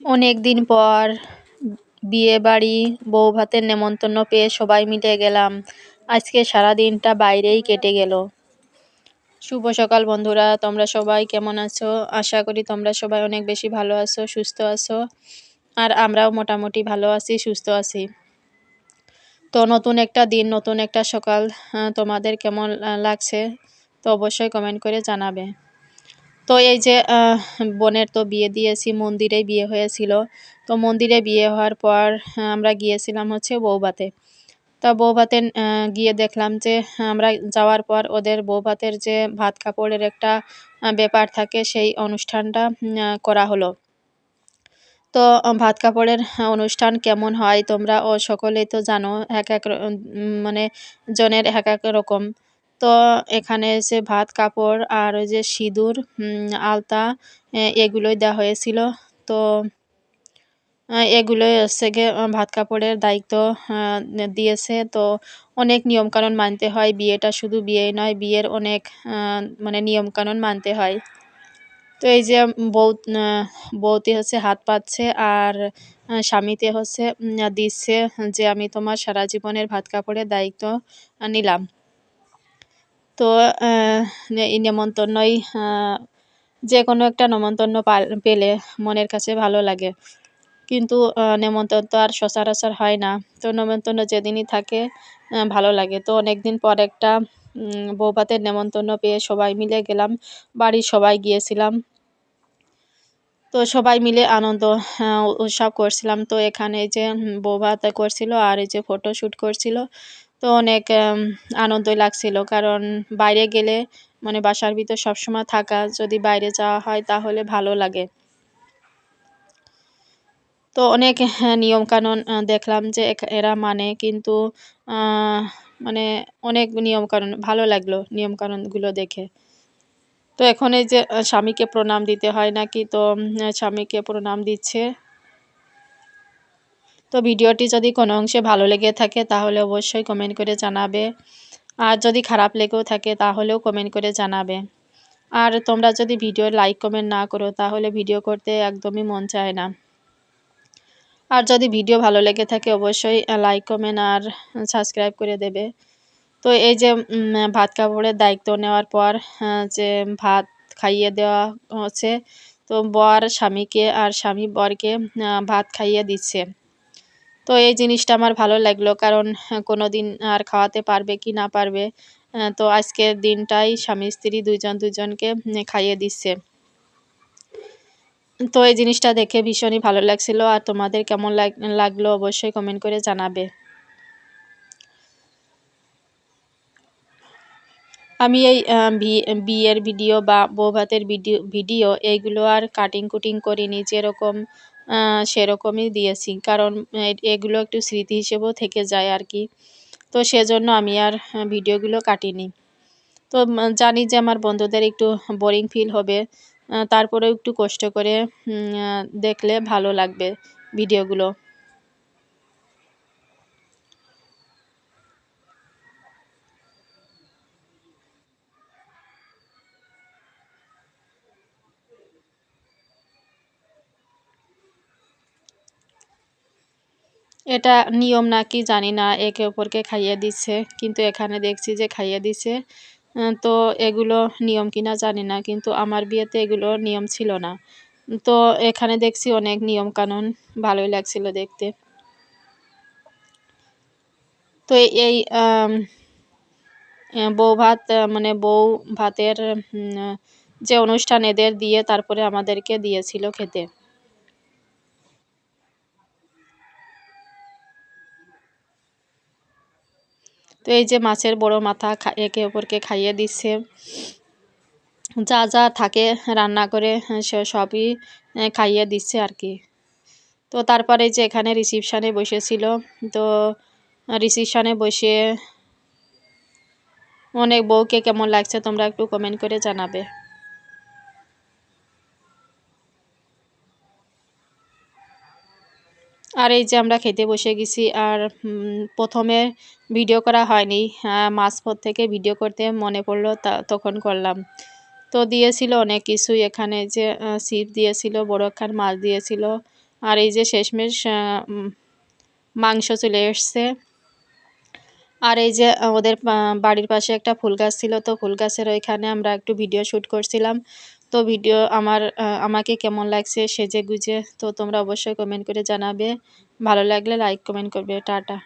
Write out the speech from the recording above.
অনেক দিন পর বিয়ে বাড়ি বউ ভাতের নেমন্তন্ন পেয়ে সবাই মিলে গেলাম। আজকে সারা দিনটা বাইরেই কেটে গেল। শুভ সকাল বন্ধুরা, তোমরা সবাই কেমন আছো? আশা করি তোমরা সবাই অনেক বেশি ভালো আছো, সুস্থ আছো, আর আমরাও মোটামুটি ভালো আছি, সুস্থ আছি। তো নতুন একটা দিন, নতুন একটা সকাল তোমাদের কেমন লাগছে, তো অবশ্যই কমেন্ট করে জানাবে। তো এই যে বোনের তো বিয়ে দিয়েছি মন্দিরেই বিয়ে হয়েছিল। তো মন্দিরে বিয়ে হওয়ার পর আমরা গিয়েছিলাম হচ্ছে বৌবাতে তো বৌভাতে গিয়ে দেখলাম যে, আমরা যাওয়ার পর ওদের বৌভাতের যে ভাত কাপড়ের একটা ব্যাপার থাকে, সেই অনুষ্ঠানটা করা হলো। তো ভাত কাপড়ের অনুষ্ঠান কেমন হয় তোমরা ও সকলেই তো জানো, এক এক মানে জনের এক এক রকম। তো এখানে এসে ভাত, কাপড় আর ওই যে সিঁদুর আলতা এগুলোই দেওয়া হয়েছিল। তো এগুলোই হচ্ছে গিয়ে ভাত, কাপড়ের দায়িত্ব দিয়েছে। তো অনেক নিয়মকানুন মানতে হয়, বিয়েটা শুধু বিয়ে নয়, বিয়ের অনেক মানে নিয়মকানুন মানতে হয়। তো এই যে বউ বউতে হচ্ছে হাত পাচ্ছে আর স্বামীতে হচ্ছে দিচ্ছে যে আমি তোমার সারা জীবনের ভাত, কাপড়ের দায়িত্ব নিলাম। তো এই নেমন্তন্নই যে কোনো একটা নেমন্তন্ন পেলে মনের কাছে ভালো লাগে। কিন্তু নেমন্তন্ন তো আর সচরাচর হয় না। তো নেমন্তন্ন যেদিনই থাকে ভালো লাগে। তো অনেক দিন পর একটা বৌভাতের নেমন্তন্ন পেয়ে সবাই মিলে গেলাম। বাড়ির সবাই গিয়েছিলাম। তো সবাই মিলে আনন্দ উৎসব করছিলাম। তো এখানে যে বৌভাত করছিল আর এই যে ফটোশ্যুট করছিল তো অনেক আনন্দই লাগছিল। কারণ বাইরে গেলে মানে বাসার ভিতর সবসময় থাকা, যদি বাইরে যাওয়া হয় তাহলে ভালো লাগে। তো অনেক নিয়মকানুন দেখলাম যে এরা মানে কিন্তু মানে অনেক নিয়মকানুন, ভালো লাগল নিয়মকানুনগুলো দেখে। তো এখন এই যে স্বামীকে প্রণাম দিতে হয় নাকি, তো স্বামীকে প্রণাম দিচ্ছে। তো ভিডিওটি যদি কোনো অংশে ভালো লেগে থাকে, তাহলে অবশ্যই কমেন্ট করে জানাবে। আর যদি খারাপ লেগেও থাকে, তাহলেও কমেন্ট করে জানাবে। আর তোমরা যদি ভিডিও লাইক কমেন্ট না করো, তাহলে ভিডিও করতে একদমই মন চায় না। আর যদি ভিডিও ভালো লেগে থাকে, অবশ্যই লাইক কমেন্ট আর সাবস্ক্রাইব করে দেবে। তো এই যে ভাত কাপড়ের দায়িত্ব নেওয়ার পর যে ভাত খাইয়ে দেওয়া হচ্ছে, তো বর স্বামীকে আর স্বামী বরকে ভাত খাইয়ে দিচ্ছে। তো এই জিনিসটা আমার ভালো লাগল। কারণ কোনো দিন আর খাওয়াতে পারবে কি না পারবে তো আজকের দিনটাই স্বামী, স্ত্রী দুজন দুজনকে খাইয়ে দিচ্ছে। তো এই জিনিসটা দেখে ভীষণই ভালো লাগছিল। আর তোমাদের কেমন লাগল অবশ্যই কমেন্ট করে জানাবে। আমি এই বিয়ের ভিডিও বা বউ ভাতের ভিডিও ভিডিও এইগুলো আর কাটিং কুটিং করিনি। যেরকম সেরকমই দিয়েছি। কারণ এগুলো একটু স্মৃতি হিসেবেও থেকে যায় আর কি। তো সেজন্য আমি আর ভিডিওগুলো কাটিনি। তো জানি যে আমার বন্ধুদের একটু বোরিং ফিল হবে। তারপরেও একটু কষ্ট করে দেখলে ভালো লাগবে ভিডিওগুলো। এটা নিয়ম না কি জানি না, একে অপরকে খাইয়ে দিচ্ছে। কিন্তু এখানে দেখছি যে খাইয়ে দিচ্ছে। তো এগুলো নিয়ম কিনা জানি না, কিন্তু আমার বিয়েতে এগুলো নিয়ম ছিল না। তো এখানে দেখছি অনেক নিয়ম কানুন, ভালোই লাগছিল দেখতে। তো এই বউ ভাত মানে বউ ভাতের যে অনুষ্ঠান এদের দিয়ে তারপরে আমাদেরকে দিয়েছিল খেতে। তো এই যে মাছের বড় মাথা একে অপরকে খাইয়ে দিচ্ছে। যা যা থাকে রান্না করে সে সবই খাইয়ে দিচ্ছে আর কি। তো তারপরে যে এখানে রিসিপশানে বসেছিল। তো রিসিপশানে বসে অনেক বউকে কেমন লাগছে তোমরা একটু কমেন্ট করে জানাবে। আর এই যে আমরা খেতে বসে গেছি আর প্রথমে ভিডিও করা হয়নি। মাঝপথ থেকে ভিডিও করতে মনে পড়ল তখন করলাম। তো দিয়েছিল অনেক কিছুই এখানে যে সিপ দিয়েছিল, বড় একখান মাছ দিয়েছিল। আর এই যে শেষমেশ মাংস চলে এসছে। আর এই যে ওদের বাড়ির পাশে একটা ফুল গাছ ছিল, তো ফুল গাছের ওইখানে আমরা একটু ভিডিও শ্যুট করছিলাম। তো ভিডিও আমার আমাকে কেমন লাগছে সেজে গুজে তো তোমরা অবশ্যই কমেন্ট করে জানাবে। ভালো লাগলে লাইক কমেন্ট করবে। টাটা।